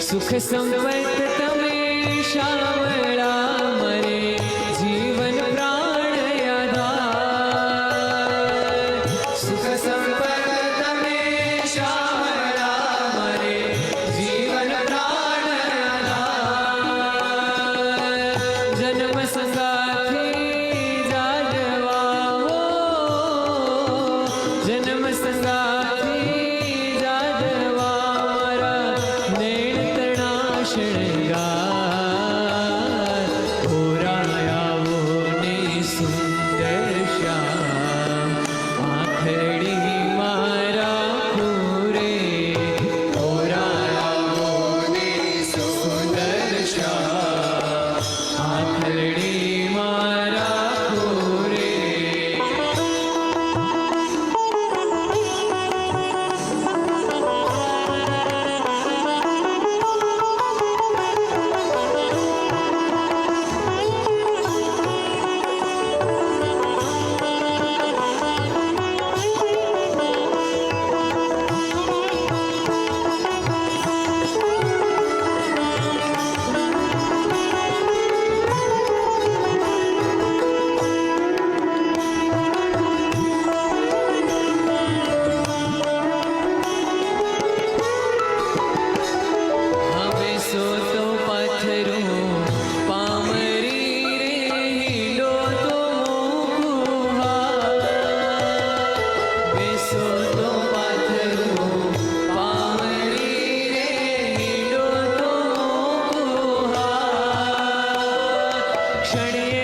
સુખ સંપત તમે શામ Krishna. ಕ್ಷಣೇ